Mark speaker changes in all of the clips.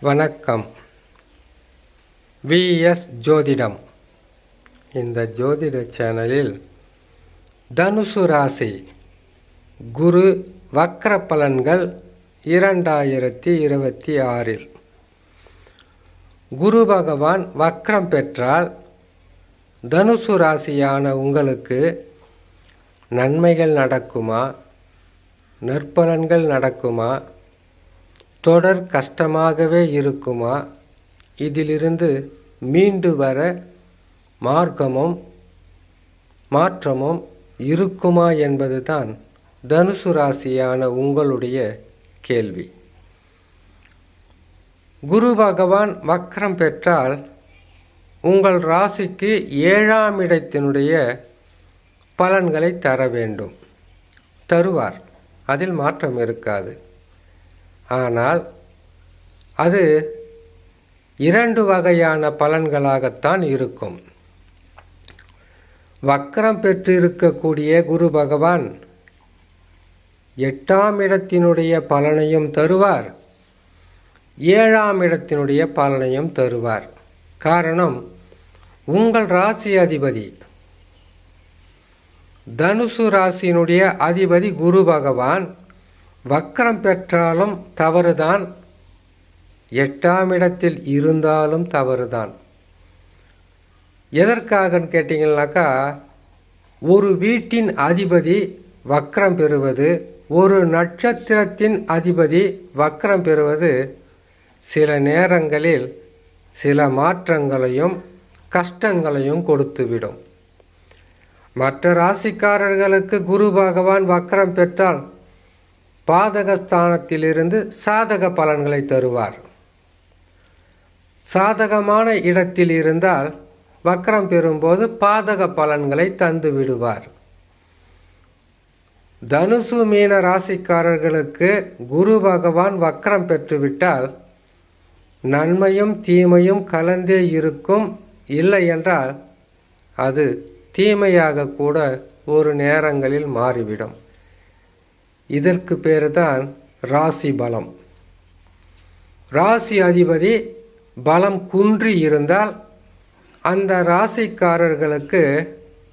Speaker 1: வணக்கம். விஎஸ் ஜோதிடம். இந்த ஜோதிட சேனலில் தனுசு ராசி குரு வக்ர பலன்கள் இரண்டாயிரத்தி இருபத்தி ஆறில். குரு பகவான் வக்ரம் பெற்றால் தனுசு ராசியான உங்களுக்கு நன்மைகள் நடக்குமா? நற்பலன்கள் நடக்குமா? தொடர் கஷ்டமாகவே இருக்குமா? இதிலிருந்து மீண்டு வர மார்க்கமும் மாற்றமும் இருக்குமா என்பதுதான் தனுசு ராசியான உங்களுடைய கேள்வி. குரு பகவான் வக்ரம் பெற்றால் உங்கள் ராசிக்கு ஏழாம் இடத்தினுடைய பலன்களை தர வேண்டும். தருவார். அதில் மாற்றம் இருக்காது. ஆனால் அது இரண்டு வகையான பலன்களாகத்தான் இருக்கும். வக்கரம் பெற்றிருக்கக்கூடிய குரு பகவான் எட்டாம் இடத்தினுடைய பலனையும் தருவார். ஏழாம் இடத்தினுடைய பலனையும் தருவார். காரணம் உங்கள் ராசி அதிபதி தனுசு ராசியினுடைய அதிபதி குரு பகவான் வக்கரம் பெற்றாலும் தவறுதான். எட்டாம் இடத்தில் இருந்தாலும் தவறுதான். எதற்காகன்னு கேட்டிங்கனாக்கா ஒரு வீட்டின் அதிபதி வக்கரம் பெறுவது ஒரு நட்சத்திரத்தின் அதிபதி வக்கரம் பெறுவது சில நேரங்களில் சில மாற்றங்களையும் கஷ்டங்களையும் கொடுத்துவிடும். மற்ற ராசிக்காரர்களுக்கு குரு பகவான் வக்கரம் பெற்றால் பாதகஸ்தானத்திலிருந்து சாதக பலன்களை தருவார். சாதகமான இடத்தில் இருந்தால் வக்கரம் பெறும்போது பாதக பலன்களை தந்து விடுவார். தனுசு மீன ராசிக்காரர்களுக்கு குரு பகவான் வக்கரம் பெற்றுவிட்டால் நன்மையும் தீமையும் கலந்தே இருக்கும். இல்லை என்றால் அது தீமையாக கூட ஒரு நேரங்களில் மாறிவிடும். இதற்கு பேர் தான் ராசி பலம். ராசி அதிபதி பலம் குன்றி இருந்தால் அந்த ராசிக்காரர்களுக்கு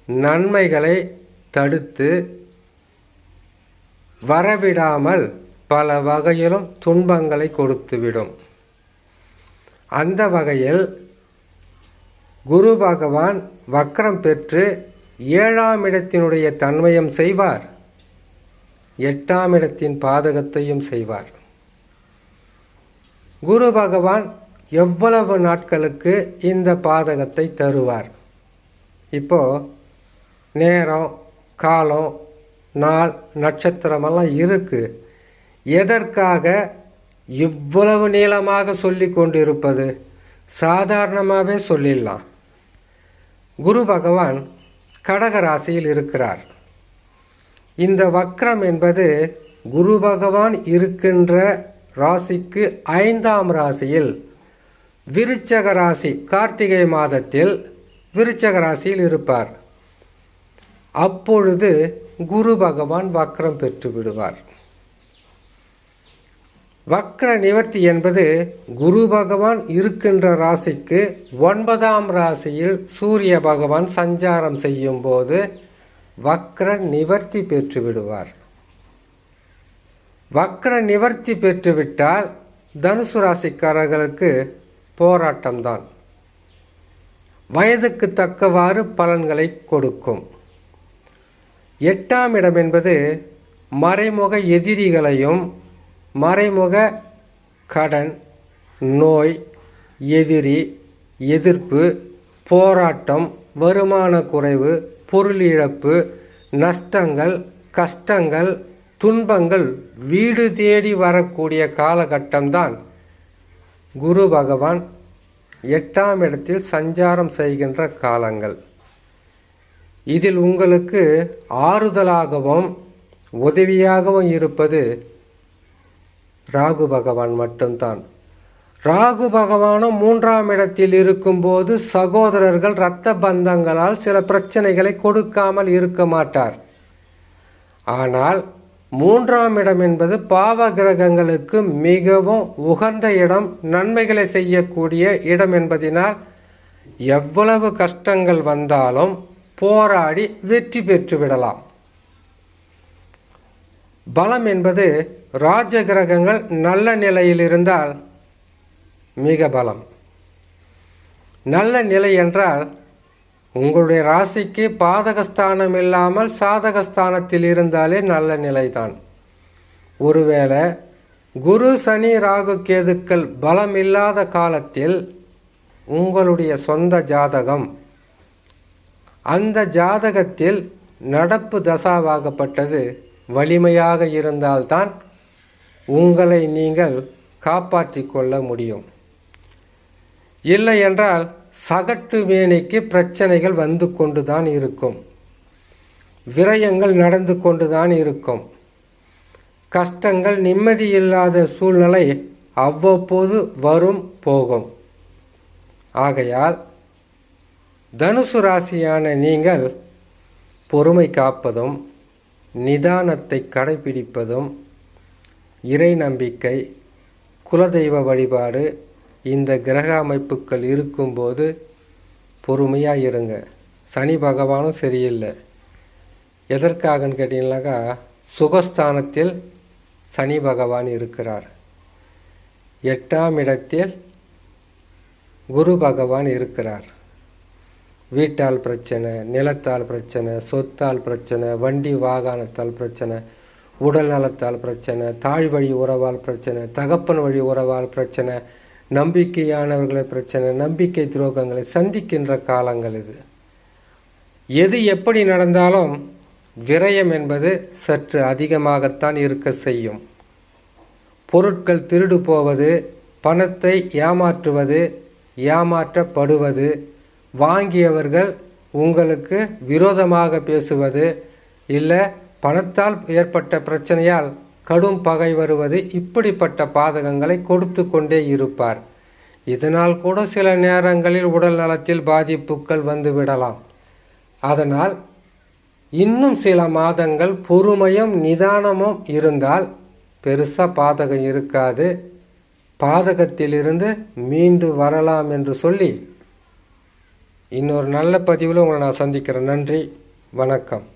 Speaker 1: நன்மைகளை தடுத்து வரவிடாமல் பல வகையிலும் துன்பங்களை கொடுத்துவிடும். அந்த வகையில் குரு பகவான் வக்ரம் பெற்று ஏழாம் இடத்தினுடைய தன்மயம் செய்வார். எட்டாம் இடத்தின் பாதகத்தையும் செய்வார். குரு பகவான் எவ்வளவு நாட்களுக்கு இந்த பாதகத்தை தருவார்? இப்போ நேரம் காலம் நாள் நட்சத்திரமெல்லாம் இருக்கு. எதற்காக இவ்வளவு நீளமாக சொல்லி கொண்டிருப்பது? சாதாரணமாகவே சொல்லிடலாம். குரு பகவான் கடக ராசியில் இருக்கிறார். இந்த வக்ரம் என்பது குரு பகவான் இருக்கின்ற ராசிக்கு ஐந்தாம் ராசியில் விருச்சக ராசி கார்த்திகை மாதத்தில் விருச்சக ராசியில் இருப்பார். அப்பொழுது குரு பகவான் வக்ரம் பெற்று விடுவார். வக்ர நிவர்த்தி என்பது குரு பகவான் இருக்கின்ற ராசிக்கு ஒன்பதாம் ராசியில் சூரிய பகவான் சஞ்சாரம் செய்யும் போது வக்ர நிவர்த்தி பெற்று விடுவார் வக்ர நிவர்த்தி பெற்றுவிட்டால் தனுசு ராசிக்காரர்களுக்கு போராட்டம்தான். வயதுக்கு தக்கவாறு பலன்களை கொடுக்கும். எட்டாம் இடம் என்பது மறைமுக எதிரிகளையும் மறைமுக கடன் நோய் எதிரி எதிர்ப்பு போராட்டம் வருமான குறைவு பொருள் இழப்பு நஷ்டங்கள் கஷ்டங்கள் துன்பங்கள் வீடு தேடி வரக்கூடிய காலகட்டம்தான். குரு பகவான் எட்டாம் இடத்தில் சஞ்சாரம் செய்கின்ற காலங்கள். இதில் உங்களுக்கு ஆறுதலாகவும் உதவியாகவும் இருப்பது ராகு பகவான் மட்டும்தான். ராகு பகவானும் மூன்றாம் இடத்தில் இருக்கும்போது சகோதரர்கள் இரத்த பந்தங்களால் சில பிரச்சனைகளை கொடுக்காமல் இருக்க மாட்டார். ஆனால் மூன்றாம் இடம் என்பது பாவ கிரகங்களுக்கு மிகவும் உகந்த இடம் நன்மைகளை செய்யக்கூடிய இடம் என்பதினால் எவ்வளவு கஷ்டங்கள் வந்தாலும் போராடி வெற்றி பெற்று விடலாம். பலம் என்பது ராஜ கிரகங்கள் நல்ல நிலையில் இருந்தால் மிக பலம். நல்ல நிலை என்றால் உங்களுடைய ராசிக்கு பாதகஸ்தானம் இல்லாமல் சாதகஸ்தானத்தில் இருந்தாலே நல்ல நிலைதான். ஒருவேளை குரு சனி ராகு கேதுக்கள் பலம் இல்லாத காலத்தில் உங்களுடைய சொந்த ஜாதகம் அந்த ஜாதகத்தில் நடப்பு தசாவாகப்பட்டது வலிமையாக இருந்தால்தான் உங்களை நீங்கள் காப்பாற்றிக் கொள்ள முடியும். இல்லை என்றால் சகட்டு மேனைக்கு பிரச்சனைகள் வந்து கொண்டு தான் இருக்கும். விரயங்கள் நடந்து கொண்டு தான் இருக்கும். கஷ்டங்கள் நிம்மதி இல்லாத சூழ்நிலை அவ்வப்போது வரும் போகும். ஆகையால் தனுசு ராசியான நீங்கள் பொறுமை காப்பதும் நிதானத்தை கடைபிடிப்பதும் இறை நம்பிக்கை குலதெய்வ வழிபாடு இந்த கிரக அமைப்புகள் இருக்கும்போது பொறுமையாக இருங்க. சனி பகவானும் சரியில்லை. எதற்காகன்னு கேட்டிங்கனாக்கா சுகஸ்தானத்தில் சனி பகவான் இருக்கிறார். எட்டாம் இடத்தில் குரு பகவான் இருக்கிறார். வீட்டால் பிரச்சனை நிலத்தால் பிரச்சனை சொத்தால் பிரச்சனை வண்டி வாகனத்தால் பிரச்சனை உடல் நலத்தால் பிரச்சனை தாழ் வழி உறவால் பிரச்சனை தகப்பன் வழி உறவால் பிரச்சனை நம்பிக்கையானவர்களை பிரச்சனை நம்பிக்கை துரோகங்களை சந்திக்கின்ற காலங்கள் இது. எது எப்படி நடந்தாலும் விரயம் என்பது சற்று அதிகமாகத்தான் இருக்க செய்யும். பொருட்கள் திருடு போவது பணத்தை ஏமாற்றுவது ஏமாற்றப்படுவது வாங்கியவர்கள் உங்களுக்கு விரோதமாக பேசுவது இல்லை பணத்தால் ஏற்பட்ட பிரச்சனையால் கடும் பகை வருவது இப்படிப்பட்ட பாதகங்களை கொடுத்து கொண்டே இருப்பார். இதனால் கூட சில நேரங்களில் உடல் நலத்தில் பாதிப்புகள் வந்து விடலாம். அதனால் இன்னும் சில மாதங்கள் பொறுமையும் நிதானமும் இருந்தால் பெருசாக பாதகம் இருக்காது. பாதகத்திலிருந்து மீண்டு வரலாம் என்று சொல்லி இன்னொரு நல்ல பதிவில் உங்களை நான் சந்திக்கிறேன். நன்றி. வணக்கம்.